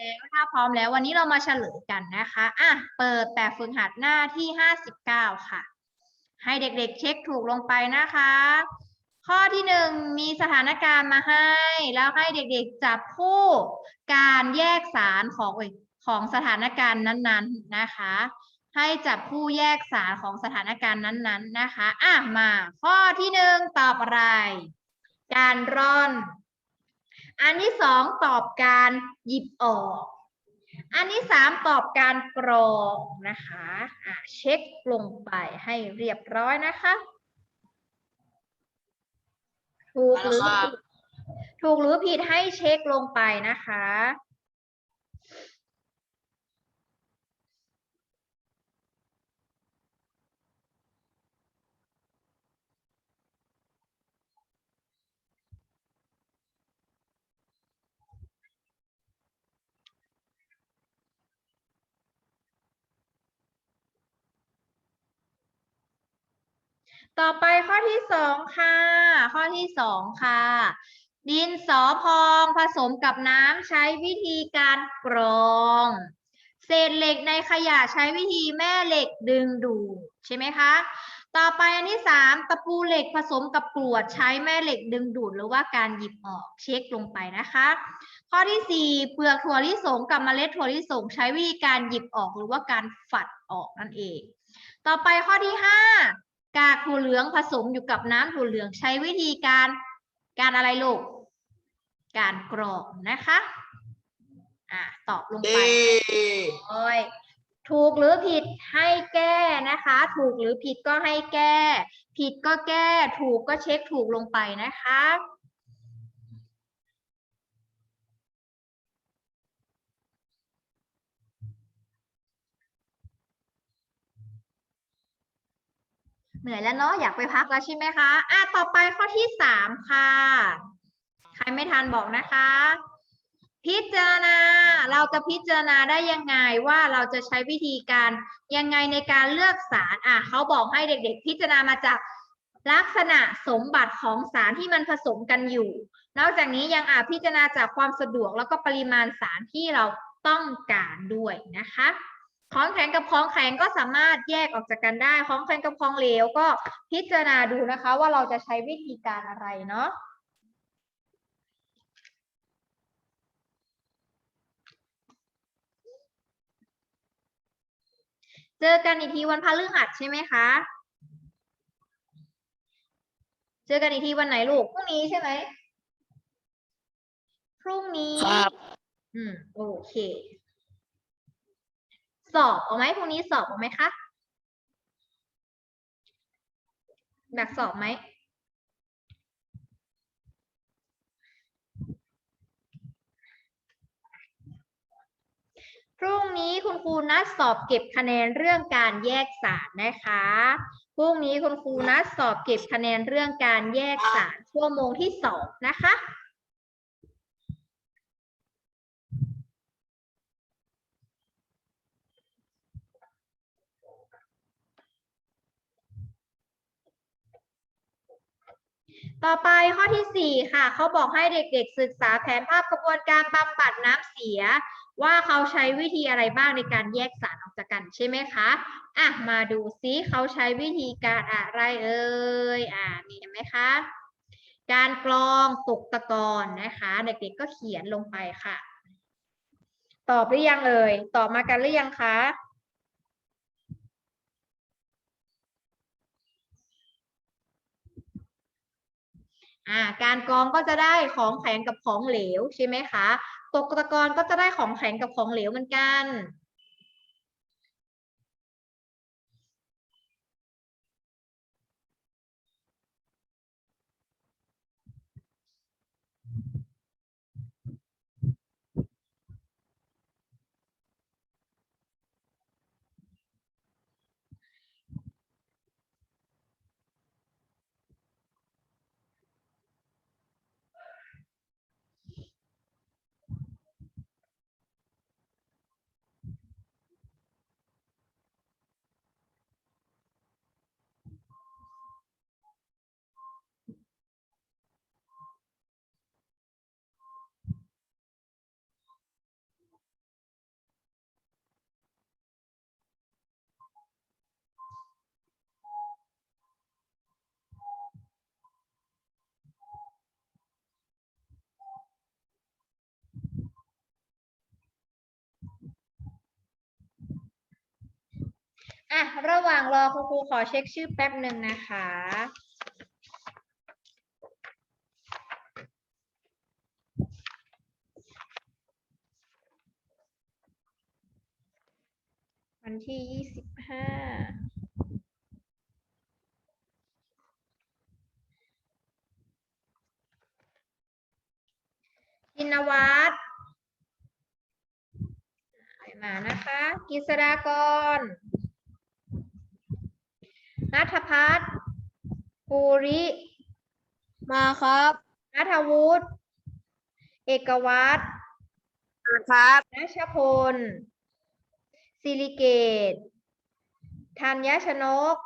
แล้วถ้าพร้อมแล้ววันนี้เรามาเฉลยกันนะคะอะเปิดแบบฝึกหัดหน้าที่ห้าสิบเก้าค่ะ ให้เด็กๆเช็คถูกลงไปนะคะ ข้อที่หนึ่งมีสถานการณ์มาให้ แล้วให้เด็กๆจับคู่การแยกสารของของสถานการณ์นั้นๆนะคะ ให้จับคู่แยกสารของสถานการณ์นั้นๆนะคะอะมาข้อที่หนึ่งตอบอะไร การร่อน อันที่สองตอบการหยิบออก อันที่สามตอบการกรองนะคะอะเช็คลงไปให้เรียบร้อยนะคะ ถูกหรือผิดถูกหรือผิดให้เช็คลงไปนะคะ ต่อไปข้อที่สองค่ะ ข้อที่สองค่ะ ดินสอพองผสมกับน้ำใช้วิธีการกรอง เศษเหล็กในขยะใช้วิธีแม่เหล็กดึงดูดใช่ไหมคะ ต่อไปอันที่สามตะปูเหล็กผสมกับกรวดใช้แม่เหล็กดึงดูดหรือว่าการหยิบออกเช็คลงไปนะคะ ข้อที่สี่เปลือกถั่วลิสงกับเมล็ดถั่วลิสงใช้วิธีการหยิบออกหรือว่าการฝัดออกนั่นเอง ต่อไปข้อที่ห้า กากถั่วเหลืองผสมอยู่กับน้ำถั่วเหลืองใช้วิธีการการอะไรลูก การกรอกนะคะ อ่าตอบลงเดไปโอ้ยถูกหรือผิดให้แก้นะคะ ถูกหรือผิดก็ให้แก้ ผิดก็แก้ ถูกก็เช็คถูกลงไปนะคะ เหนื่อยแล้วเนาะอยากไปพักแล้วใช่ไหมคะอะต่อไปข้อที่สามค่ะ ใครไม่ทันบอกนะคะ พิจารณาเราจะพิจารณาได้ยังไงว่าเราจะใช้วิธีการยังไงในการเลือกสารอะเขาบอกให้เด็ก ๆ พิจารณามาจากลักษณะสมบัติของสารที่มันผสมกันอยู่ นอกจากนี้ยังอาจพิจารณาจากความสะดวกแล้วก็ปริมาณสารที่เราต้องการด้วยนะคะ ของแข็งกับของแข็งก็สามารถแยกออกจากกันได้ ของแข็งกับของเหลวก็พิจารณาดูนะคะว่าเราจะใช้วิธีการอะไรเนาะเจอกันอีกทีวันพฤหัสใช่ไหมคะ เจอกันอีกทีวันไหนลูก พรุ่งนี้ใช่ไหม พรุ่งนี้ ครับ อืม โอเค สอบเอาไหมพรุ่งนี้สอบเอาไหมคะอยากสอบไหมพรุ่งนี้คุณครูนัดสอบเก็บคะแนนเรื่องการแยกสารนะคะ พรุ่งนี้คุณครูนัดสอบเก็บคะแนนเรื่องการแยกสารชั่วโมงที่สองนะคะ ต่อไปข้อที่สี่ค่ะ เขาบอกให้เด็กๆ ศึกษาแผนภาพกระบวนการบำบัดน้ำเสีย ว่าเขาใช้วิธีอะไรบ้างในการแยกสารออกจากกันใช่ไหมคะอะมาดูซิเขาใช้วิธีการอะไรเอ่ยอ่านี่เห็นไหมคะการกรองตกตะกอนนะคะ เด็กๆก็เขียนลงไปค่ะ ตอบหรือยังเอ่ยตอบมากันหรือยังคะ อ่าการกรองก็จะได้ของแข็งกับของเหลวใช่ไหมคะ ตกตะกอนก็จะได้ของแข็งกับของเหลวเหมือนกัน อะ ระหว่างรอคุณครูขอเช็คชื่อแป๊บหนึ่งนะคะ วันที่ยี่สิบห้าธินวัฒน์ไปมานะคะ กิษดากร นัทพัฒน์ภูริ มาครับนัทวุฒิ เอกวัตรครับนัชพล สิริเกตธัญชนก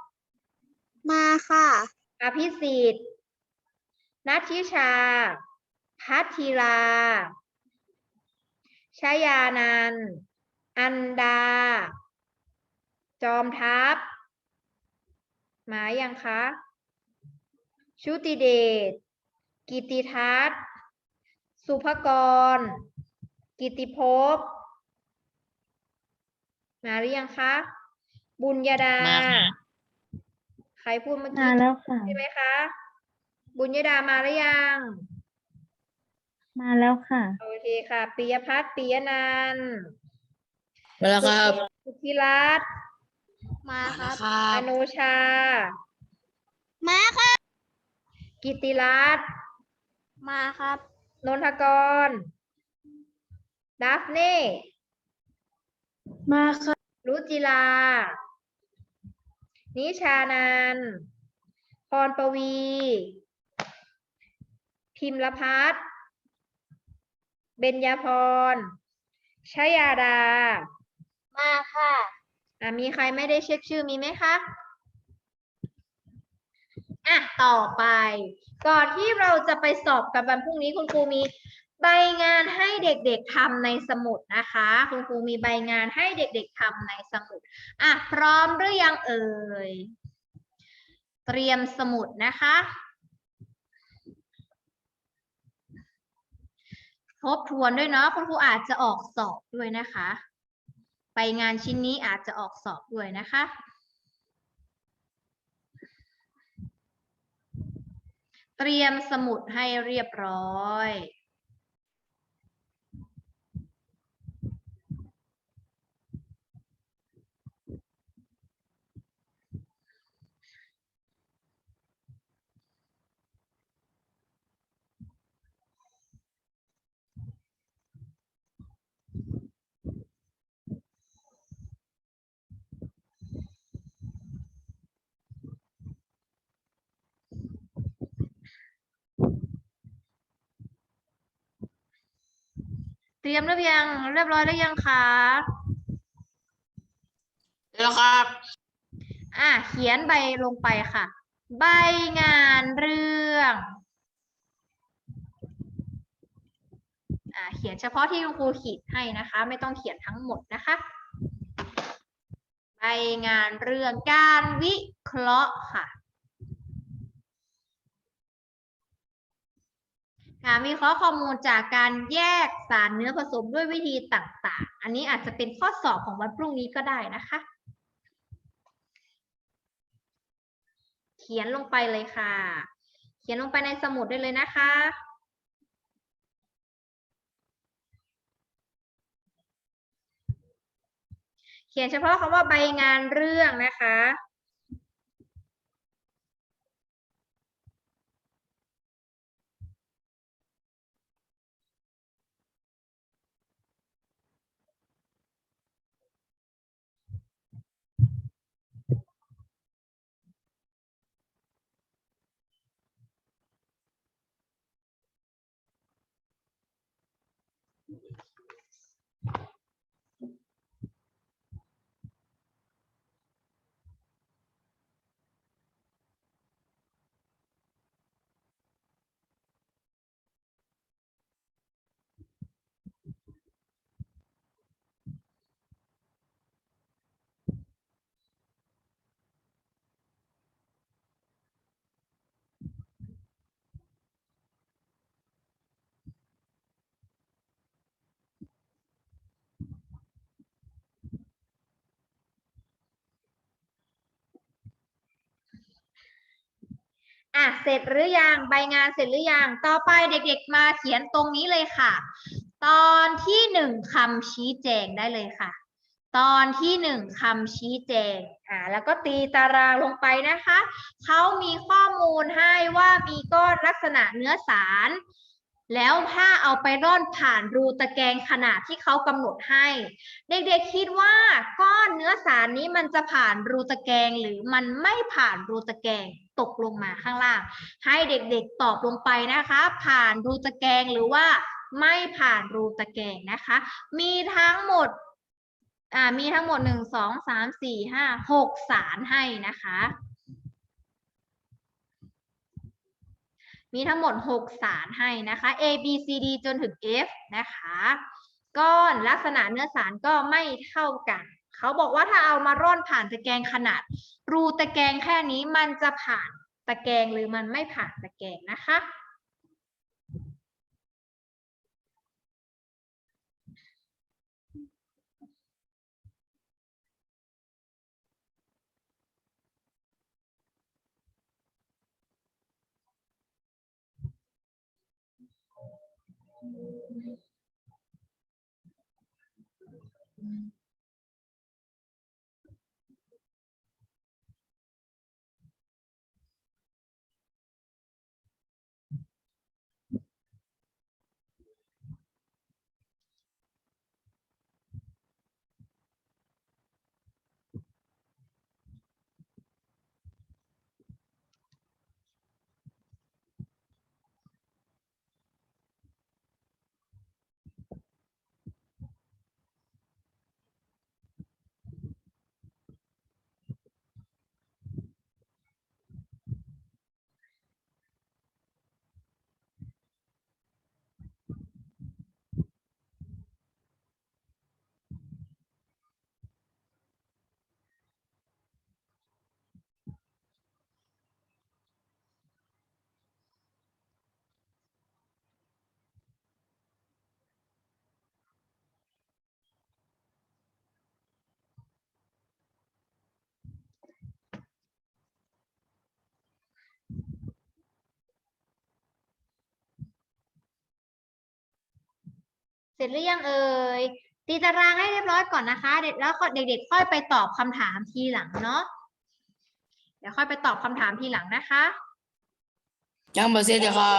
มาค่ะ อภิสิทธิ์นัทธิชา พัทธีลาชยานันท์อันดา จอมทัพ มายังคะ ชุติเดช กิติทัศน์ สุภกร กิติภพ มาหรือยังคะ บุญญาดามาค่ะใครพูดเมื่อมากี้แล้วค่ะ ใช่ไหมคะ บุญยดามาหรือยัง มาแล้วค่ะ โอเคค่ะปิยพัฒน์ปิยนันท์มาแล้วครับ สุธิรัตน์ มาครับอนุชา มาครับ กิติรัตน์มาครับ นนทกร ดัฟเน่ มาครับ รุจิลา นิชานันท์พรปวี พิมพ์ละพัฒน์เบญญาพรชยาดา มาค่ะ อะมีใครไม่ได้เช็คชื่อมีไหมคะอะต่อไป ก่อนที่เราจะไปสอบกับวันพรุ่งนี้คุณครูมีใบงานให้เด็กๆทำในสมุดนะคะ คุณครูมีใบงานให้เด็กๆทำในสมุดอะพร้อมหรือยังเอ่ยเตรียมสมุดนะคะ ทบทวนด้วยเนาะคุณครูอาจจะออกสอบด้วยนะคะ ไปงานชิ้นนี้อาจจะออกสอบด้วยนะคะ เตรียมสมุดให้เรียบร้อย เตรียมหรือยังเรียบร้อยหรือยังคะแล้วครับ อะเขียนใบลงไปค่ะ ใบงานเรื่องอะเขียนเฉพาะที่คุณครูขีดให้นะคะ ไม่ต้องเขียนทั้งหมดนะคะ ใบงานเรื่องการวิเคราะห์ค่ะ การวิเคราะห์ข้อมูลจากการแยกสารเนื้อผสมด้วยวิธีต่างๆ อันนี้อาจจะเป็นข้อสอบของวันพรุ่งนี้ก็ได้นะคะ เขียนลงไปเลยค่ะ เขียนลงไปในสมุดได้เลยนะคะเขียนเฉพาะคำว่าใบงานเรื่องนะคะ เสร็จหรือยังใบงานเสร็จหรือยังต่อไปเด็กๆมาเขียนตรงนี้เลยค่ะ ตอนที่หนึ่งคำชี้แจงได้เลยค่ะ ตอนที่หนึ่งคำชี้แจงอ่าแล้วก็ตีตารางลงไปนะคะเขามีข้อมูลให้ว่ามีก้อนลักษณะเนื้อสาร แล้วถ้าเอาไปร่อนผ่านรูตะแกรงขนาดที่เขากำหนดให้ เด็กๆคิดว่าก้อนเนื้อสารนี้มันจะผ่านรูตะแกรงหรือมันไม่ผ่านรูตะแกรง ตกลงมาข้างล่าง ให้เด็กๆตอบลงไปนะคะ ผ่านรูตะแกรงหรือว่าไม่ผ่านรูตะแกรงนะคะ มีทั้งหมดอ่ามีทั้งหมดหนึ่งสองสามสี่ห้าหกสารให้นะคะ มีทั้งหมด 6 สารให้นะคะ A B C D จนถึง F นะคะ ก้อนลักษณะเนื้อสารก็ไม่เท่ากัน เขาบอกว่าถ้าเอามาร่อนผ่านตะแกรงขนาด รูตะแกรงแค่นี้มันจะผ่านตะแกรงหรือมันไม่ผ่านตะแกรงนะคะ ร็จหรือยังเอ่ยตีตารางให้เรียบร้อยก่อนนะคะ เด็กแล้วเด็กๆค่อยไปตอบคำถามทีหลังเนาะเดี๋ยวค่อยไปตอบคำถามทีหลังนะคะ ยังบ่เสร็จเลยครับ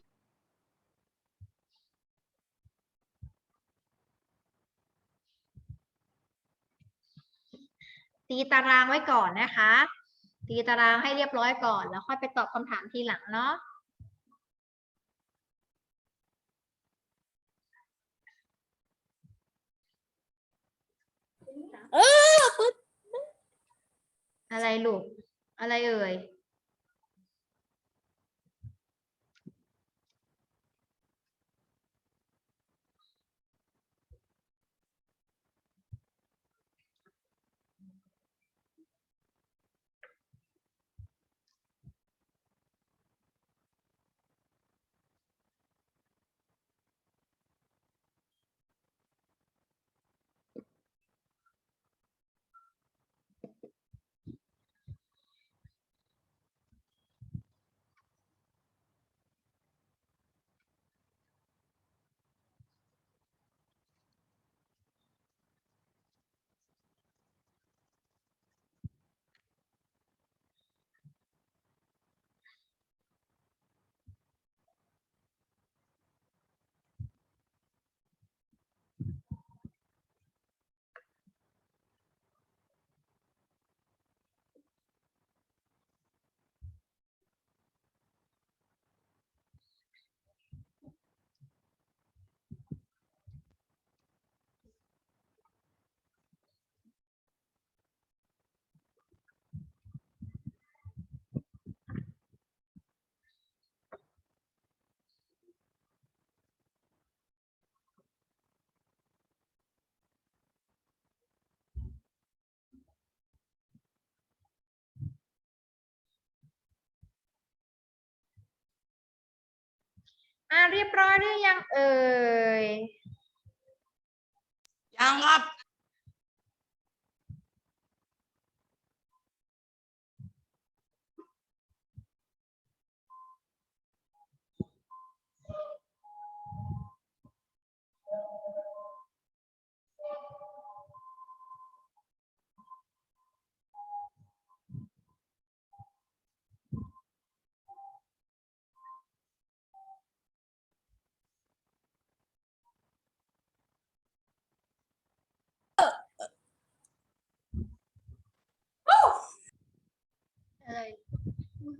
ตีตารางไว้ก่อนนะคะ ตีตารางให้เรียบร้อยก่อน แล้วค่อยไปตอบคำถามทีหลังเนาะ เออปึ๊ดอะไรลูก อะไรเอ่ย อ่าเรียบร้อยหรือยังเอ่ยยังครับ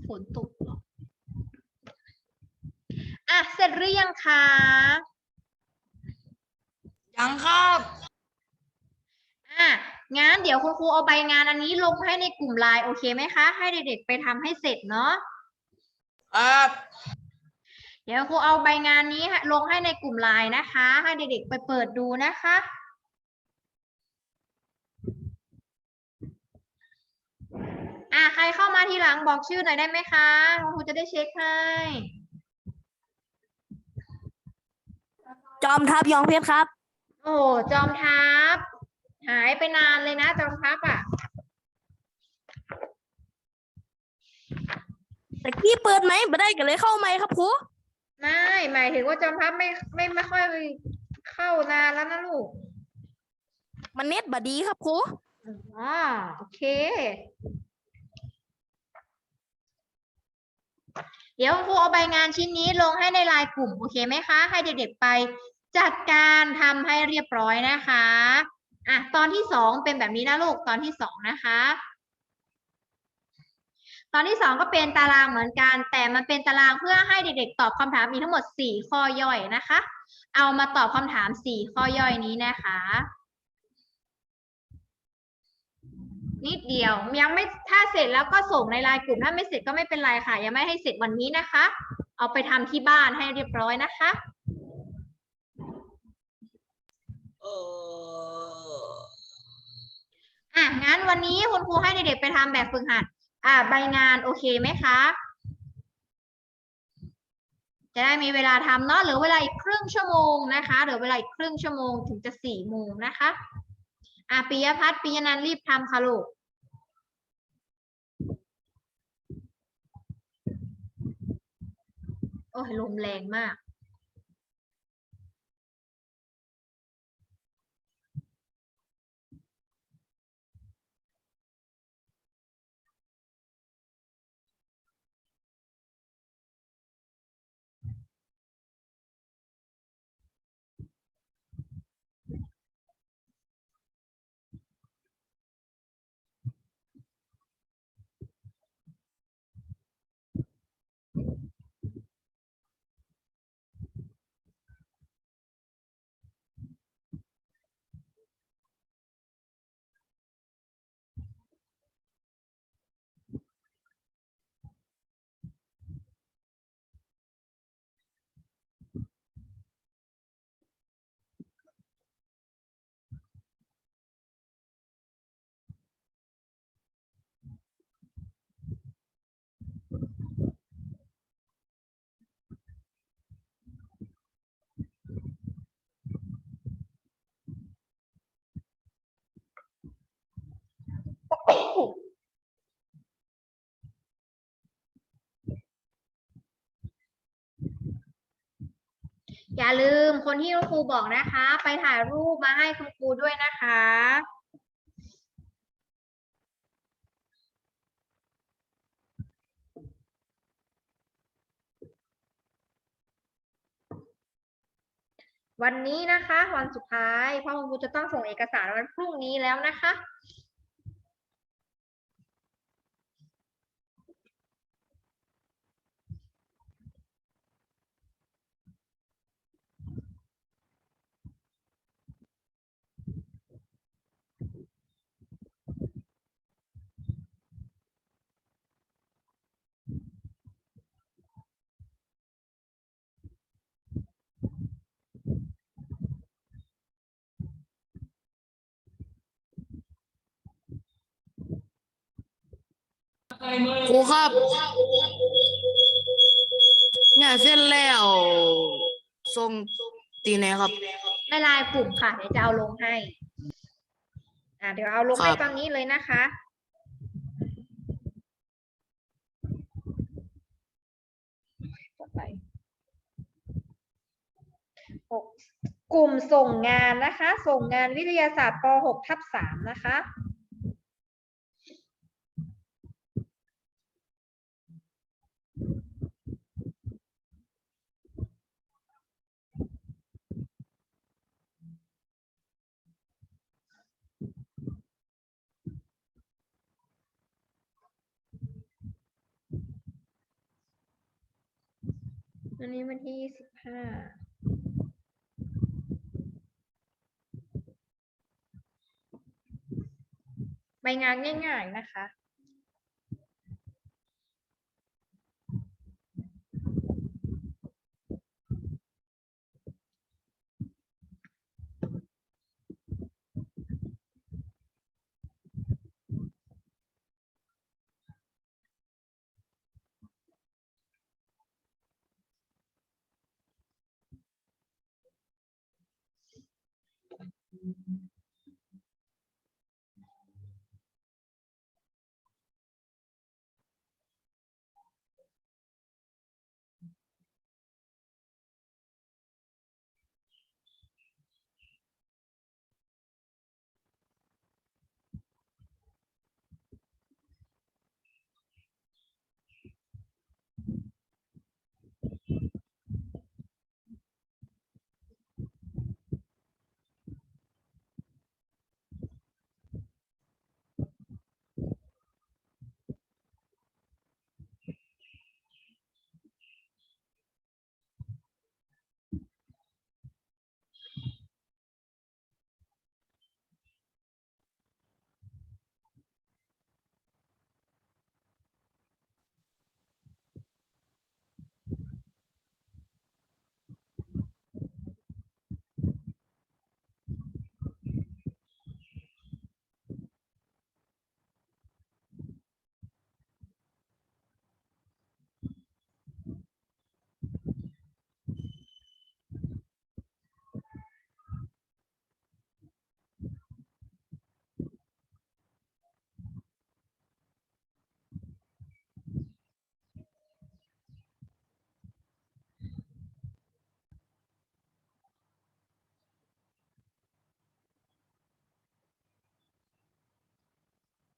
ฝนตกเหรออะ เสร็จหรือยังคะ ยังครับ อะ งั้นเดี๋ยวคุณครูเอาใบงานอันนี้ลงให้ในกลุ่มไลน์โอเคไหมคะ ให้เด็กๆไปทำให้เสร็จเนาะ ครับ เดี๋ยวครูเอาใบงานนี้ลงให้ในกลุ่มไลน์นะคะ ให้เด็กๆไปเปิดดูนะคะ อะใครเข้ามาทีหลังบอกชื่อหน่อยได้ไหมคะคุณครูจะได้เช็คให้ จอมทัพยองเพชรครับ โอ้จอมทัพหายไปนานเลยนะจอมทัพอะแต่กี้เปิดไหมไม่ได้กันเลยเข้าไหมครับครูไม่หมายถึงว่าจอมทัพไม่ไม่ไม่ค่อยเข้านานแล้วนะลูก มันเน็ตบดีครับครูอ๋อโอเค เดี๋ยวครูเอาใบงานชิ้นนี้ลงให้ในไลน์กลุ่มโอเคไหมคะ ให้เด็กๆไปจัดการทำให้เรียบร้อยนะคะอะตอนที่สองเป็นแบบนี้นะลูกตอนที่สองนะคะ ตอนที่สองก็เป็นตารางเหมือนกัน แต่มันเป็นตารางเพื่อให้เด็กๆ ตอบคำถามมีทั้งหมดสี่ข้อย่อยนะคะ เอามาตอบคำถามสี่ข้อย่อยนี้นะคะ นิดเดียวยังไม่ถ้าเสร็จแล้วก็ส่งในไลน์กลุ่มถ้าไม่เสร็จก็ไม่เป็นไรค่ะ ยังไม่ให้เสร็จวันนี้นะคะ เอาไปทำที่บ้านให้เรียบร้อยนะคะเอออะงั้นวันนี้คุณครูให้เด็กๆไปทำแบบฝึกหัด อ่าใบงานโอเคไหมคะจะได้มีเวลาทำเนาะเหลือเวลาอีกครึ่งชั่วโมงนะคะเหลือเวลาอีกครึ่งชั่วโมงถึงจะสี่โมงนะคะ อะปิยพัฒน์ปิยนันท์รีบทำค่ะลูกโอ้ยลมแรงมาก อย่าลืมคนที่คุณครูบอกนะคะ ไปถ่ายรูปมาให้คุณครูด้วยนะคะวันนี้นะคะ วันสุดท้ายพราะคุณครูจะต้องส่งเอกสารวันพรุ่งนี้แล้วนะคะ ครูครับงานเสร็จแล้วส่งตีไหนครับ ในไลน์กลุ่มค่ะเดี๋ยวจะเอาลงให้ อ่าเดี๋ยวเอาลงให้ครับตอนนี้เลยนะคะต่อไปหกกลุ่มส่งงานนะคะ ส่งงานวิทยาศาสตร์ป .6 ทับ3นะคะ วันนี้วันที่ยี่สิบห้าใบงานง่ายๆนะคะ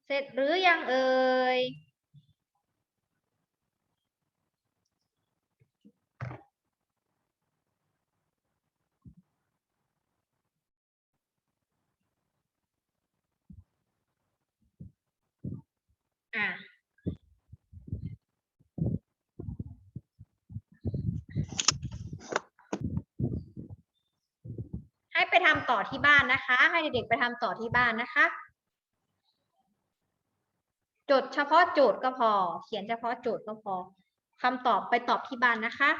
เสร็จหรือยังเอ่ย อะ ให้ไปทำต่อที่บ้านนะคะ ให้เด็กๆไปทำต่อที่บ้านนะคะ จดเฉพาะโจทย์ก็พอ เขียนเฉพาะโจทย์ก็พอคำตอบไปตอบที่บ้านนะคะ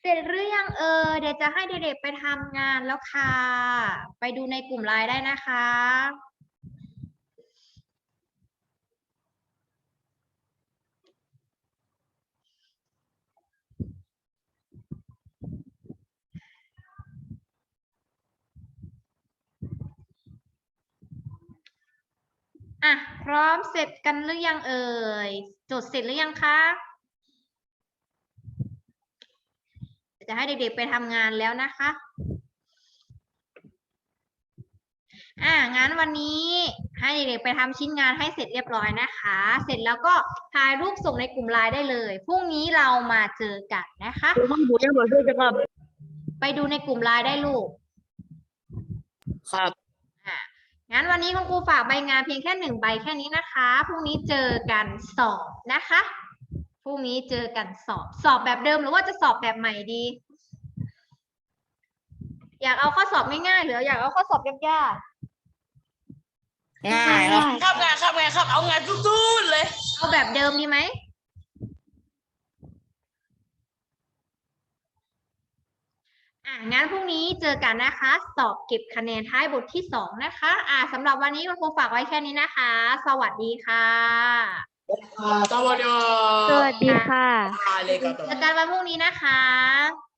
เสร็จหรือยังเออเดี๋ยวจะให้เด็กๆไปทำงานแล้วค่ะ ไปดูในกลุ่มไลน์ได้นะคะ อะ พร้อมเสร็จกันหรือยังเอ่ย จดเสร็จหรือยังคะ จะให้เด็กๆไปทำงานแล้วนะคะอ่างั้นวันนี้ให้เด็กๆไปทำชิ้นงานให้เสร็จเรียบร้อยนะคะ เสร็จแล้วก็ถ่ายรูปส่งในกลุ่มไลน์ได้เลยพรุ่งนี้เรามาเจอกันนะคะผมผมยังบอกด้วยจะครับไปดูในกลุ่มไลน์ได้ลูกครับอะงั้นวันนี้คุณครูฝากใบงานเพียงแค่หนึ่งใบแค่นี้นะคะพรุ่งนี้เจอกันสอบนะคะพ รุ่งนี้เจอกันสอบสอบแบบเดิมหรือว่าจะสอบแบบใหม่ดี อยากเอาข้อสอบง่ายๆหรืออยากเอาข้อสอบยากง่ายครับครับงานครับงานครับ เอางานทุกๆเลย ๆเอาแบบเดิมดีไหมอะงั้นพรุ่งนี้เจอกันนะคะ สอบเก็บคะแนนท้ายบทที่สองนะคะ อะสำหรับวันนี้คุณครูฝากไว้แค่นี้นะคะ สวัสดีค่ะ สวัสดีสวัสดีค่ะเลยครับเจอกันวันพรุ่งนี้นะคะ